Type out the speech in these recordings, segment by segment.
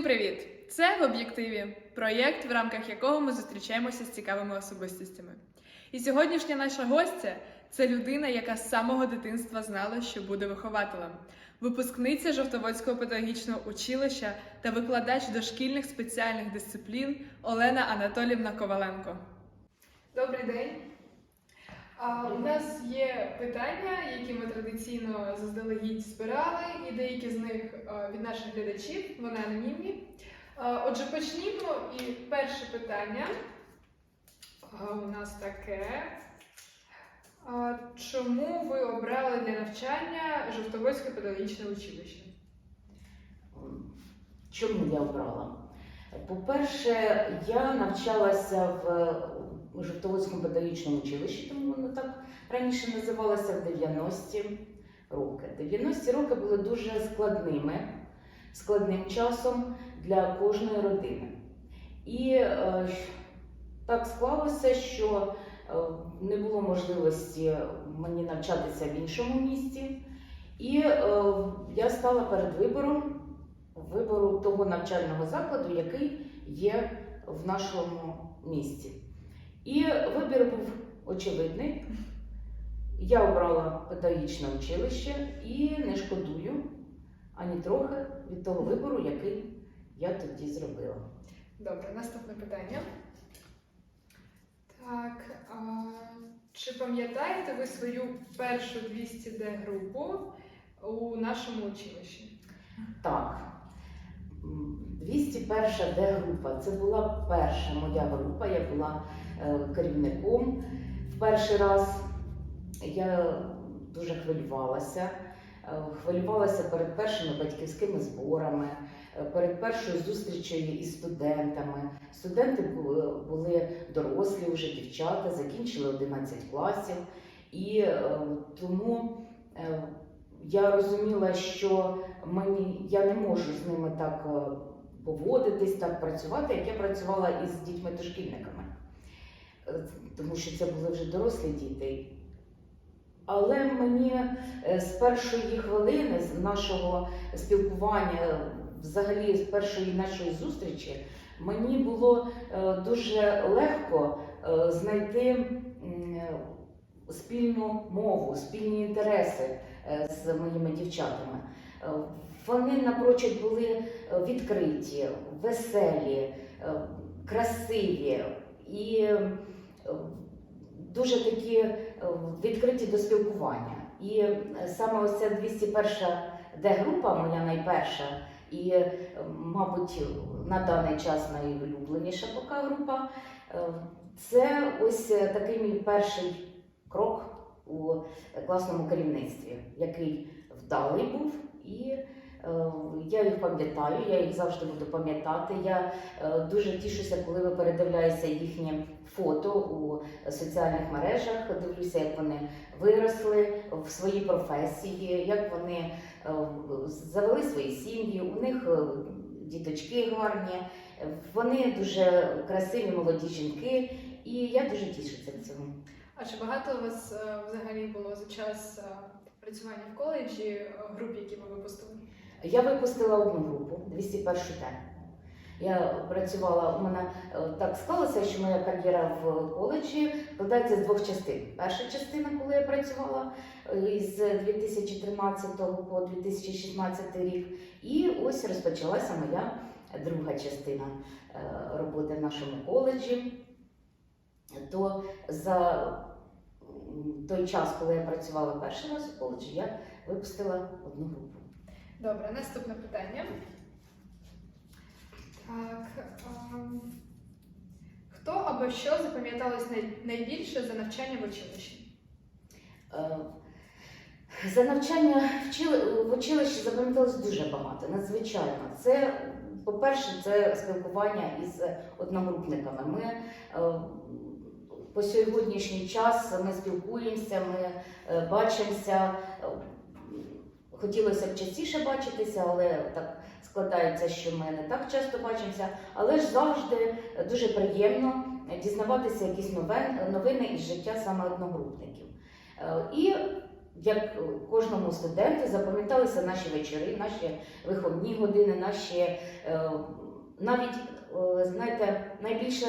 Всім привіт! Це в об'єктиві проєкт, в рамках якого ми зустрічаємося з цікавими особистостями. І сьогоднішня наша гостя це людина, яка з самого дитинства знала, що буде вихователем, випускниця Жовтоводського педагогічного училища та викладач дошкільних спеціальних дисциплін Олена Анатолівна Коваленко. Добрий день. А, у нас є питання, які ми традиційно заздалегідь збирали, і деякі з них від наших глядачів, вони анонімні. Отже, почнімо. І перше питання у нас таке. Чому ви обрали для навчання Жовтоводське педагогічне училище? Чому я обрала? По-перше, я навчалася в Жовтоводському педагогічному училищі, тому воно так раніше називалося в 90-ті роки. 90-ті роки були дуже складними, складним часом для кожної родини. І е, так склалося, що е, не було можливості мені навчатися в іншому місті. І е, я стала перед вибором вибору того навчального закладу, який є в нашому місті. І вибір був очевидний. Я обрала педагогічне училище і не шкодую ані трохи від того вибору, який я тоді зробила. Добре, наступне питання. Так, а, чи пам'ятаєте ви свою першу 200D групу у нашому училищі? Так, 201 Д група. Це була перша моя група. Я була керівником. В перший раз я дуже хвилювалася. Е, Хвилювалася перед першими батьківськими зборами, е, перед першою зустрічею із студентами. Студенти були, дорослі, вже дівчата, закінчили 11 класів. І е, тому е, я розуміла, що мені я не можу з ними так е, поводитись, так працювати, як я працювала із дітьми-дошкільниками. Е, Тому що це були вже дорослі діти. Але мені е, з першої хвилини, з нашого спілкування, взагалі з першої нашої зустрічі, мені було е, дуже легко е, знайти спільну мову, спільні інтереси е, з моїми дівчатами. Е, Вони напрочуд були е, відкриті, веселі, е, красиві і е, дуже такі е, відкриті до спілкування. І е, саме ось ця 201 Д-група, моя найперша, і, е, мабуть, на даний час найулюбленіша поки група, е, це ось е, такий мій перший крок у класному керівництві, який вдалий був. І е, я їх пам'ятаю, я їх завжди буду пам'ятати. Я е, дуже тішуся, коли ви передивляєтеся їхні фото у соціальних мережах. Дивлюся, як вони виросли в своїй професії, як вони е, завели свої сім'ї. У них е, діточки гарні, вони дуже красиві молоді жінки, і я дуже тішуся цьому. А чи багато у вас взагалі було за час працювання в коледжі груп, які ви випустили? Я випустила одну групу 201 Т. Я працювала, у мене е, так склалося, що моя кар'єра в коледжі складається з двох частин. Перша частина, коли я працювала е, з 2013 по 2016 рік, і ось розпочалася моя друга частина е, роботи в нашому коледжі. То за той час, коли я працювала перший раз у коледжі, я випустила одну групу. Добре, наступне питання. Так. ем, Хто або що запам'яталось найбільше за навчання в училищі? Е, За навчання в училищі запам'яталось дуже багато, надзвичайно. Це, по-перше, це спілкування із одногрупниками. Ми е, по сьогоднішній час ми спілкуємося, ми е, бачимося. Хотілося б частіше бачитися, але так складається, що ми не так часто бачимося. Але ж завжди дуже приємно дізнаватися якісь новини із життя саме одногрупників. Е, І як кожному студенту, запам'яталися наші вечори, наші виховні години, наші е, навіть, е, знаєте, найбільше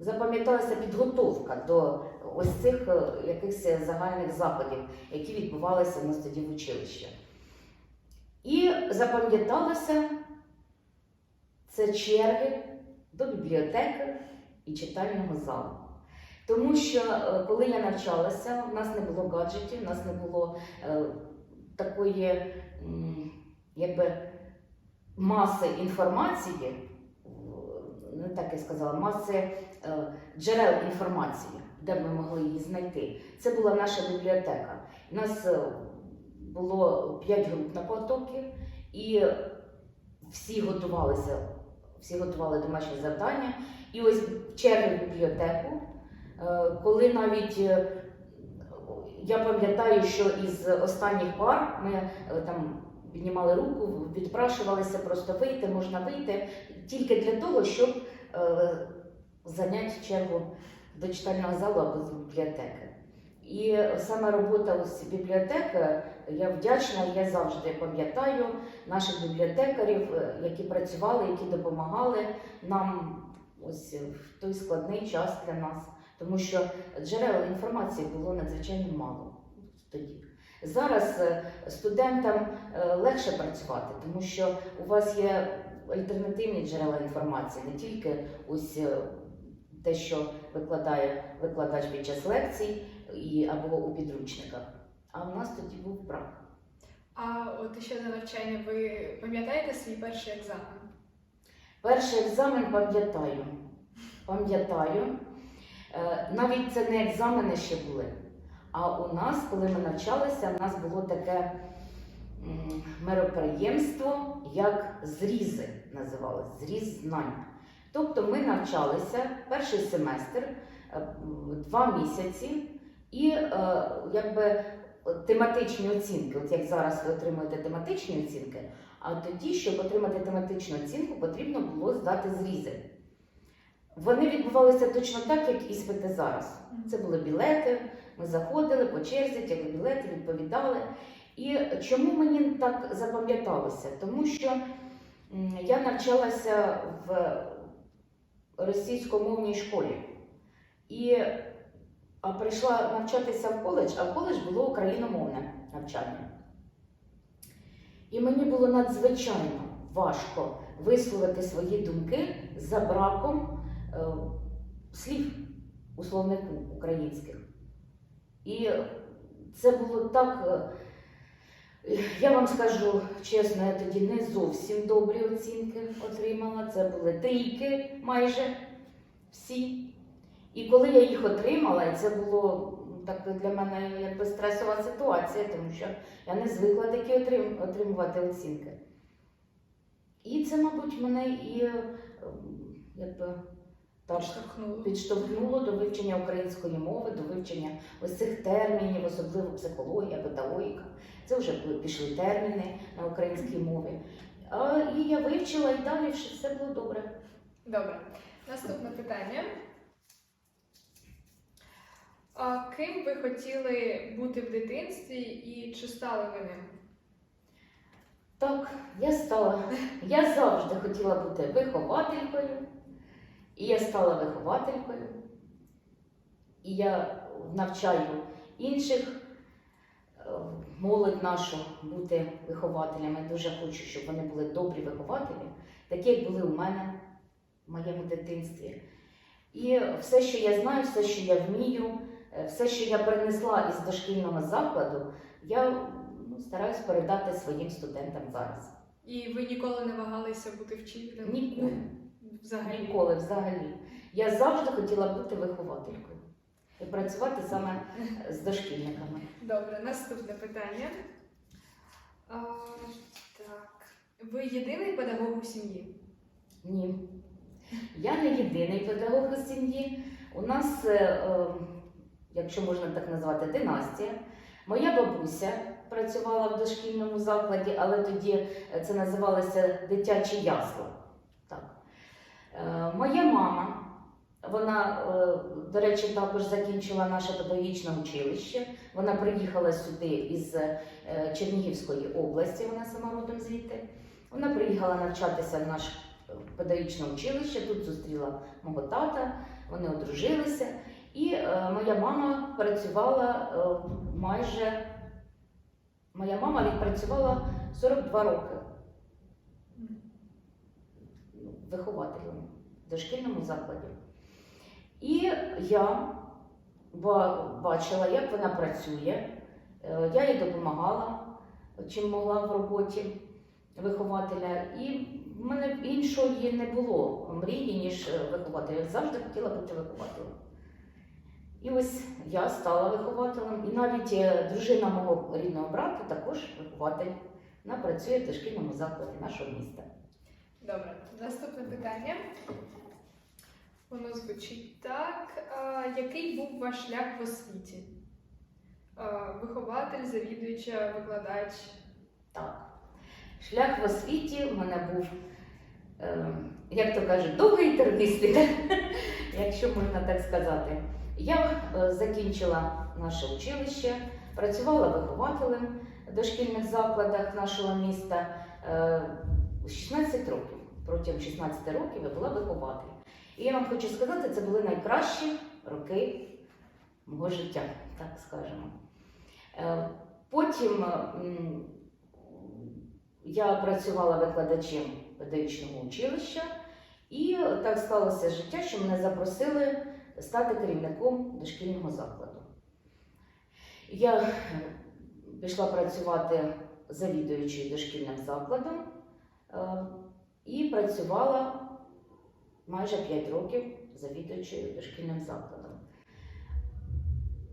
запам'яталася підготовка до ось цих е, якихось загальних заходів, які відбувалися у нас тоді в училищі. І запам'яталося це черги до бібліотеки і читального залу. Тому що е, коли я навчалася, в нас не було гаджетів, в нас не було е, такої якби, маси інформації, е, не так я сказала, маси е, джерел інформації, де ми могли її знайти. Це була наша бібліотека. У нас е, було 5 груп на потоки, і всі готувалися, всі готували домашні завдання. І ось в бібліотеку, е, коли навіть е, я пам'ятаю, що із останніх пар ми там піднімали руку, відпрашувалися просто вийти, можна вийти тільки для того, щоб е, зайняти чергу до читального залу або з бібліотеки. І саме робота ось бібліотеки, я вдячна, я завжди пам'ятаю наших бібліотекарів, е, які працювали, які допомагали нам ось в той складний час для нас, тому що джерел інформації було надзвичайно мало тоді. Зараз е, студентам е, легше працювати, тому що у вас є альтернативні джерела інформації, не тільки ось те, що викладає викладач під час лекцій і, або у підручниках. А в нас тоді був брак. А от ще до навчання ви пам'ятаєте свій перший екзамен? Перший екзамен пам'ятаю. Пам'ятаю. Е, Навіть це не екзамени ще були. А у нас, коли ми навчалися, у нас було таке мероприємство, як зрізи називалось, зріз знань. Тобто ми навчалися перший семестр, е, два місяці, і е, якби тематичні оцінки, от як зараз ви отримуєте тематичні оцінки, а тоді, щоб отримати тематичну оцінку, потрібно було здати зрізи. Вони відбувалися точно так, як іспити зараз. Це були білети, ми заходили по черзі, тягли білети, відповідали. І чому мені так запам'яталося? Тому що я навчалася в російськомовній школі. І а прийшла навчатися в коледж, а в коледж було україномовне навчання. І мені було надзвичайно важко висловити свої думки за браком е, слів у словнику українських. І це було так, е, я вам скажу чесно, я тоді не зовсім добрі оцінки отримала. Це були трійки майже всі. І коли я їх отримала, це було ну, так для мене якби стресова ситуація, тому що я не звикла такі отрим- отримувати оцінки. І це, мабуть, мене і е, якби так Підштовхнуло. підштовхнуло до вивчення української мови, до вивчення ось цих термінів, особливо психологія, педагогіка. Це вже пішли терміни на українській мові. А, і я вивчила і далі все було добре. Добре. Наступне питання. А ким ви хотіли бути в дитинстві і чи стали ви ним? Так, я стала. Я завжди хотіла бути вихователькою, і я стала вихователькою. І я навчаю інших молодь нашу бути вихователями. Дуже хочу, щоб вони були добрі вихователі, такі, як були у мене в моєму дитинстві. І все, що я знаю, все, що я вмію, е, все, що я принесла із дошкільного закладу, я ну, стараюсь передати своїм студентам зараз. І ви ніколи не вагалися бути вчителем? Ніколи. Взагалі. Ніколи взагалі. Я завжди хотіла бути вихователькою і працювати саме з дошкільниками. Добре, наступне питання. А, так. Ви єдиний педагог у сім'ї? Ні. Я не єдиний педагог у сім'ї. У нас, е, е, якщо можна так назвати, династія. Моя бабуся працювала в дошкільному закладі, але тоді це називалося дитячі ясла. Е, Моя мама Вона, е, до речі, також закінчила наше педагогічне училище. Вона приїхала сюди із е, Чернігівської області, вона сама родом звідти. Вона приїхала навчатися в наше педагогічне училище, тут зустріла мого тата, вони одружилися. І моя мама працювала майже. Моя мама відпрацювала 42 роки вихователем в дошкільному закладі. І я бачила, як вона працює. Е, Я їй допомагала, чим могла в роботі вихователя. І в мене іншої не було мрії, ніж е, вихователя. Я завжди хотіла бути вихователем. І ось я стала вихователем, і навіть е, дружина мого рідного брата також вихователь. Вона працює в дошкільному закладі нашого міста. Добре, наступне питання. Воно звучить так. А, який був ваш шлях в освіті? А, вихователь, завідуюча, викладач. Так. Шлях в освіті в мене був, е, як то кажуть, довгий і якщо можна так сказати. Я е, закінчила наше училище, працювала вихователем в дошкільних закладах нашого міста е, 16 років. Протягом 16 років я була вихователем. І я вам хочу сказати, це були найкращі роки мого життя, так скажемо. Е, Потім я працювала викладачем педагогічного училища, і так сталося життя, що мене запросили стати керівником дошкільного закладу. Я е, пішла працювати завідуючою дошкільним закладом е, і працювала майже 5 років завідуючою дошкільним закладом.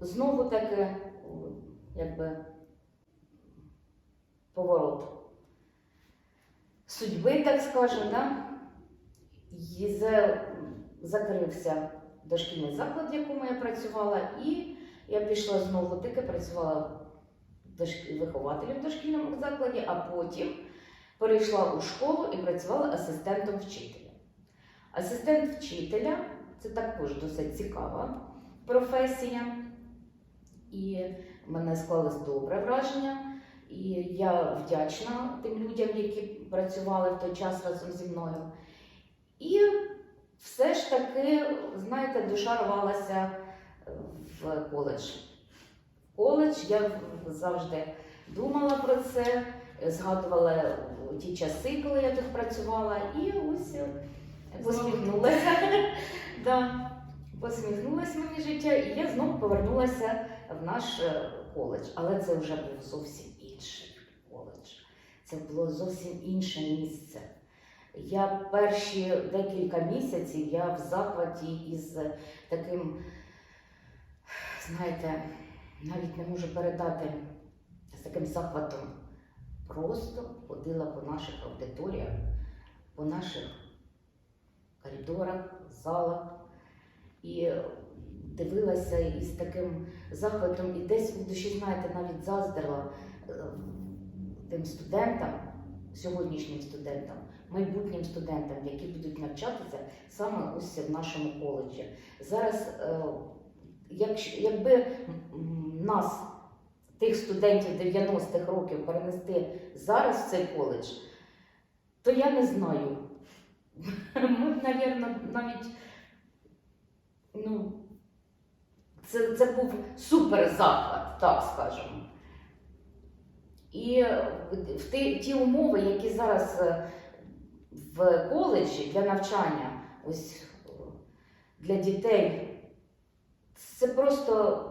Знову таки, якби поворот судьби, так скажемо, да? За- закрився дошкільний заклад, в якому я працювала, і я пішла знову таки працювала вихователем в дошкільному закладі, а потім перейшла у школу і працювала асистентом вчителя. Асистент вчителя це також досить цікава професія, і в мене склалось добре враження. І я вдячна тим людям, які працювали в той час разом зі мною. І все ж таки, знаєте, душа рвалася в коледж. Коледж я завжди думала про це, згадувала ті часи, коли я тут працювала, і ось посміхнулася. Да, посміхнулося мені життя, і я знову повернулася в наш е, коледж. Але це вже був зовсім інший коледж. Це було зовсім інше місце. Я перші декілька місяців я в захваті із таким, знаєте, навіть не можу передати з таким захватом. Просто ходила по наших аудиторіях, по наших коридорах, залах і дивилася із таким захватом, і десь у душі, знаєте, навіть заздрила е, тим студентам, сьогоднішнім студентам, майбутнім студентам, які будуть навчатися саме ось в нашому коледжі. Зараз, е, якби нас, тих студентів 90-х років, перенести зараз в цей коледж, то я не знаю. Ми б, навіть ну, це, це був супер захват, так скажемо. І в ті, ті умови, які зараз е, в коледжі для навчання, ось для дітей, це просто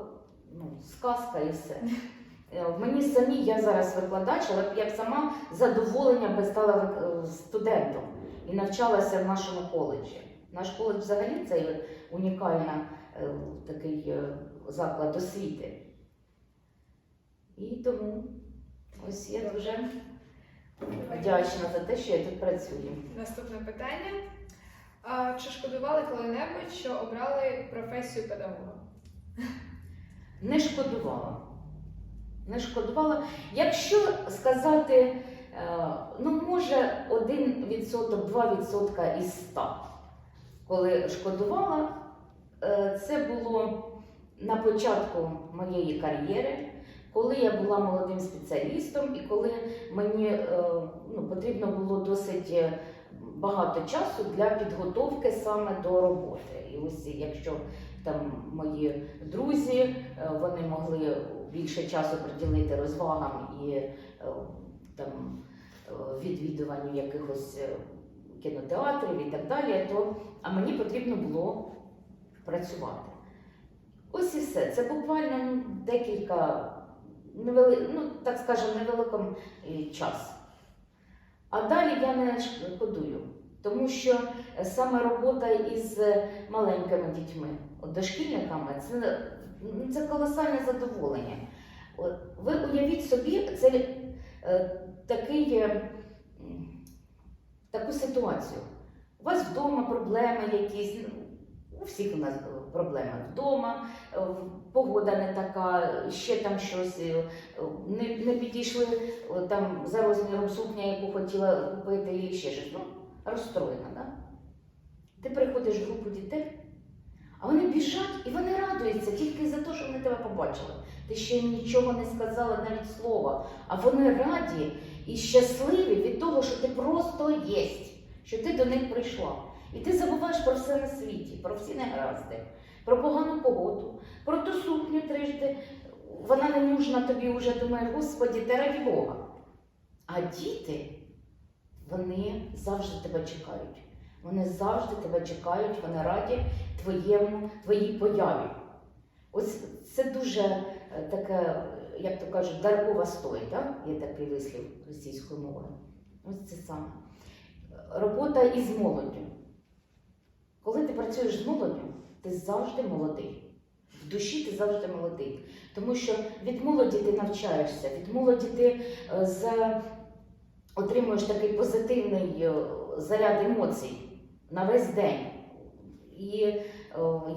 ну, сказка і все. Е, В мені самі я зараз викладач, але я б сама з задоволенням би стала е, студентом і навчалася в нашому коледжі. Наш коледж взагалі це унікальна е, такий заклад освіти. І тому ось я дуже вдячна за те, що я тут працюю. Наступне питання. А, чи шкодували коли-небудь, що обрали професію педагога? Не шкодувала. Не шкодувала. Якщо сказати, е, ну може 1%, 2% із 100, коли шкодувала, е, це було на початку моєї кар'єри, коли я була молодим спеціалістом і коли мені е, ну, потрібно було досить багато часу для підготовки саме до роботи. І ось якщо там мої друзі, вони могли більше часу приділити розвагам і е, там е, відвідуванню якихось е, кінотеатрів і так далі, то а мені потрібно було працювати. Ось і все. Це буквально декілька невели... ну, так скажемо, невеликом е, час. А далі я не шкодую, тому що саме робота із маленькими дітьми, дошкільниками, це, це колосальне задоволення. Ви уявіть собі, це е, такий, е, таку ситуацію. У вас вдома проблеми якісь, ну, у всіх у нас е, проблеми вдома, погода не така, ще там щось, не, не підійшли там за розміром сукня, яку хотіла купити, і ще щось. Ну, розстроєна, да? Ти приходиш в групу дітей, а вони біжать і вони радуються тільки за те, що вони тебе побачили. Ти ще їм нічого не сказала, навіть слова. А вони раді і щасливі від того, що ти просто єсть, що ти до них прийшла. І ти забуваєш про все на світі, про всі негаразди, про погану погоду, про ту сукню трижди. Вона не нужна тобі вже думає, Господі, та раді Бога. А діти, вони завжди тебе чекають. Вони завжди тебе чекають, вони раді твоєму, твоїй появі. Ось це дуже е, таке, як то кажуть, даркова стой, так? є такий вислів російською мовою. Ось це саме. Робота із молоддю. Коли ти працюєш з молоддю, ти завжди молодий. В душі ти завжди молодий. Тому що від молоді ти навчаєшся, від молоді ти е, за... отримуєш такий позитивний е, заряд емоцій на весь день. І е,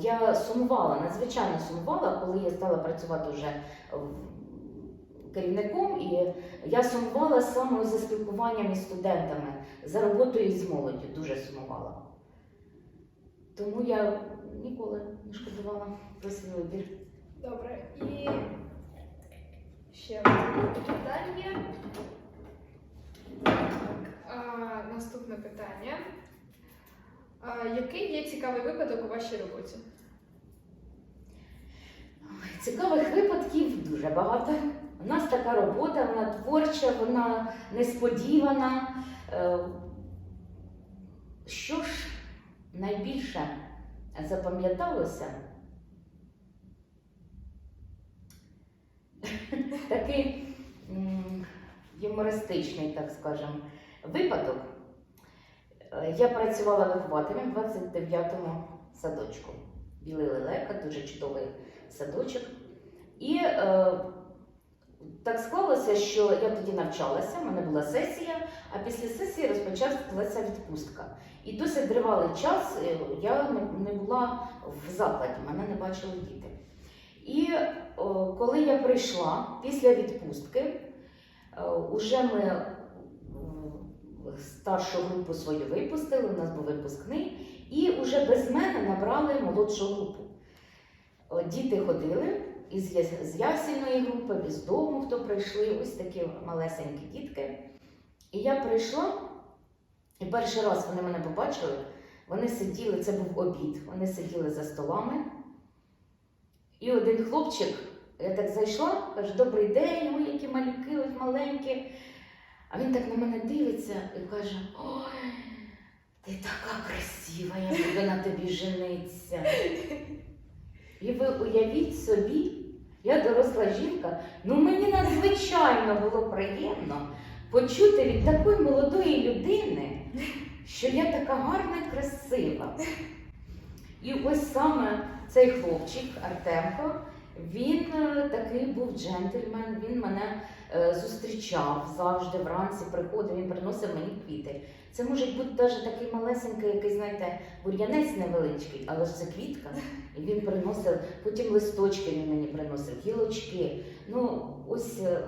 я сумувала, надзвичайно сумувала, коли я стала працювати вже керівником, і я сумувала саме за спілкуванням із студентами, за роботою з молоддю, дуже сумувала. Тому я ніколи не шкодувала про свій вибір. Добре. І ще питання. А, наступне питання. А, який є цікавий випадок у вашій роботі? Цікавих випадків дуже багато. У нас така робота, вона творча, вона несподівана. Е, Що ж найбільше запам'яталося? Такий юмористичний, так скажемо, випадок. Е, Я працювала вихователем в 29-му садочку. Білий лелека, дуже чудовий садочок. І е, так склалося, що я тоді навчалася, в мене була сесія, а після сесії розпочалася відпустка. І досить тривалий час е, я не, була в закладі, мене не бачили діти. І о, коли я прийшла після відпустки, е, уже ми старшу групу свою випустили, у нас був випускний, і вже без мене набрали молодшу групу. Діти ходили із з ясільної групи, з дому, хто прийшли, ось такі малесенькі дітки. І я прийшла, і перший раз вони мене побачили, вони сиділи, це був обід, вони сиділи за столами. І один хлопчик, я так зайшла, каже, добрий день, ой, які малюки, ось маленькі. А він так на мене дивиться і каже: Ой, ти така красива, я буду на тобі жениться. І ви уявіть собі, я доросла жінка, ну мені надзвичайно було приємно почути від такої молодої людини, що я така гарна і красива. І ось саме цей хлопчик Артемко, він е, такий був джентльмен, він мене зустрічав завжди вранці, приходив, він приносив мені квіти. Це може бути навіть такий малесенький, який, знаєте, бур'янець невеличкий, але ж це квітка. І він приносив, потім листочки він мені приносив, гілочки. Ну, ось е,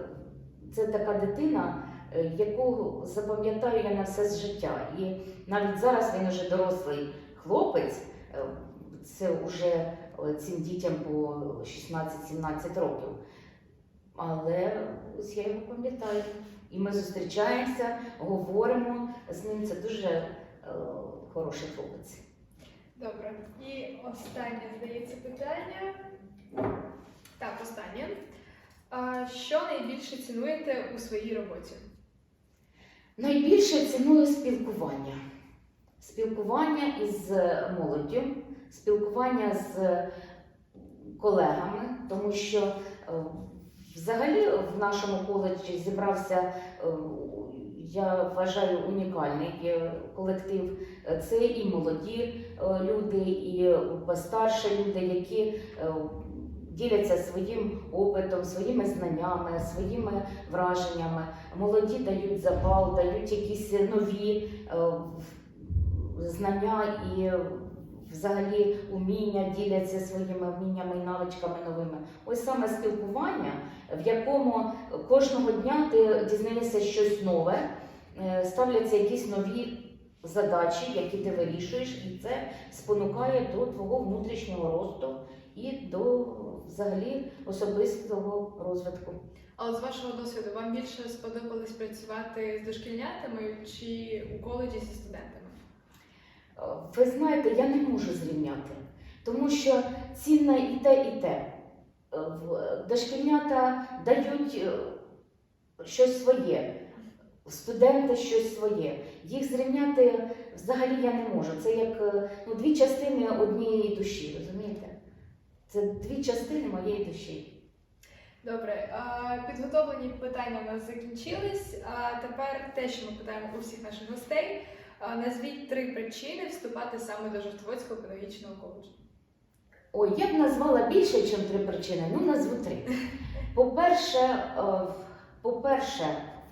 це така дитина, е, яку запам'ятаю я на все з життя. І навіть зараз він уже дорослий хлопець. е, це вже е, цим дітям по 16-17 років. Але ось я його пам'ятаю. І ми зустрічаємося, говоримо з ним. Це дуже е, хороший хлопець. Добре. І останнє, здається, питання. Так, останнє. А, що найбільше цінуєте у своїй роботі? Найбільше ціную спілкування. Спілкування із молоддю, спілкування з колегами, тому що е, взагалі в нашому коледжі зібрався, е, я вважаю, унікальний колектив. Це і молоді е, люди, і постарші люди, які е, діляться своїм опитом, своїми знаннями, своїми враженнями. Молоді дають запал, дають якісь нові знання і взагалі уміння, діляться своїми вміннями і навичками новими. Ось саме спілкування, в якому кожного дня ти дізнаєшся щось нове, е, ставляться якісь нові задачі, які ти вирішуєш, і це спонукає до твого внутрішнього росту і до взагалі особистого розвитку. Але з вашого досвіду вам більше сподобалось працювати з дошкільнятами чи у коледжі зі студентами? Е, Ви знаєте, я не можу зрівняти, тому що цінне і те, і те. Е, Дошкільнята дають е, щось своє, студенти щось своє. Їх зрівняти взагалі я не можу. Це як е, ну, дві частини однієї душі, розумієте? Це дві частини моєї душі. Добре, підготовлені питання у нас закінчились. А тепер те, що ми питаємо у всіх наших гостей. Назвіть три причини вступати саме до Жовтоводського педагогічного коледжу. Ой, я б назвала більше, ніж три причини. Ну, назву три. По-перше, е, по-перше,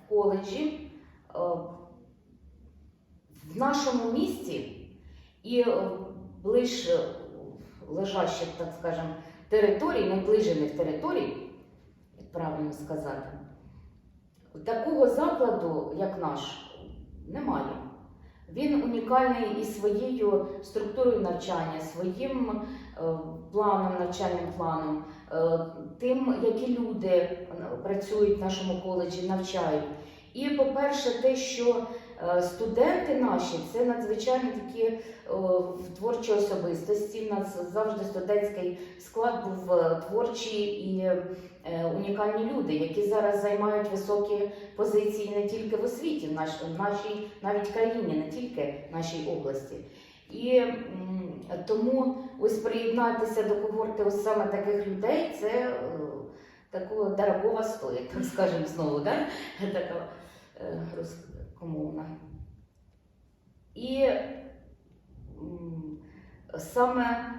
в коледжі, е, в нашому місті і е, ближ е, лежащих, так скажемо, територій, наближених територій, як правильно сказати, такого закладу, як наш, немає. Він унікальний і своєю структурою навчання, своїм е, планом, навчальним планом, е, тим, які люди е, працюють в нашому коледжі, навчають. І, по-перше, те, що студенти наші це надзвичайно такі е, творчі особистості. У нас завжди студентський склад був е, творчий і е, унікальні люди, які зараз займають високі позиції не тільки в освіті, в нашій навіть країні, не тільки в нашій області. І тому ось приєднатися до когорти ось саме таких людей це е, такого дорогого стоїть, так скажемо знову, да? така рускомовна. І саме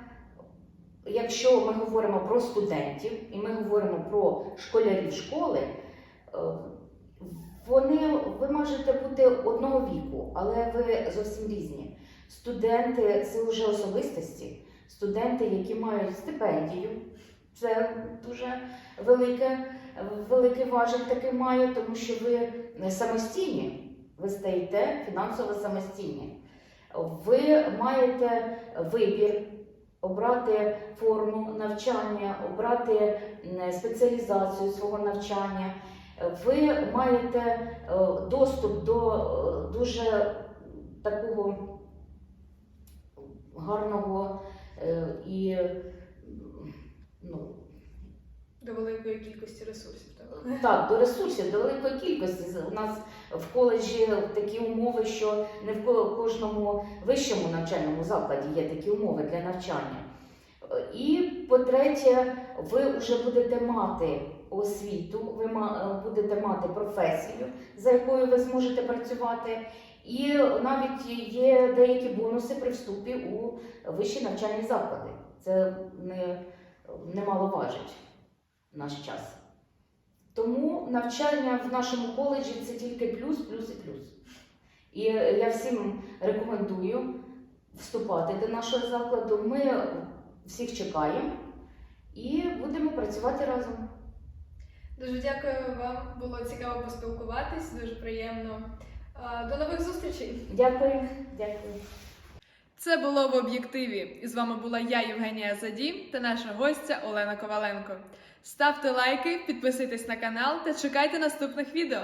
якщо ми говоримо про студентів і ми говоримо про школярів школи, е, вони, ви можете бути одного віку, але ви зовсім різні. Студенти це вже особистості, студенти, які мають стипендію. Це дуже велике, великий важіль такий має, тому що ви самостійні, ви стаєте фінансово самостійні. Ви маєте вибір обрати форму навчання, обрати спеціалізацію свого навчання. Ви маєте е, доступ до е, дуже такого гарного е, і ну, До великої кількості ресурсів. Так? до ресурсів, до великої кількості. У нас в коледжі такі умови, що не в кожному вищому навчальному закладі є такі умови для навчання. І по-третє, ви вже будете мати освіту, ви е, будете мати професію, за якою ви зможете працювати. І навіть є деякі бонуси при вступі у вищі навчальні заклади. Це не, немало важить наш час. Тому навчання в нашому коледжі це тільки плюс, плюс і плюс. І я всім рекомендую вступати до нашого закладу. Ми всіх чекаємо і будемо працювати разом. Дуже дякую вам. Було цікаво поспілкуватись, дуже приємно. До нових зустрічей! Дякую, дякую. Це було в об'єктиві. І з вами була я, Євгенія Заді, та наша гостя Олена Коваленко. Ставте лайки, підписуйтесь на канал та чекайте наступних відео.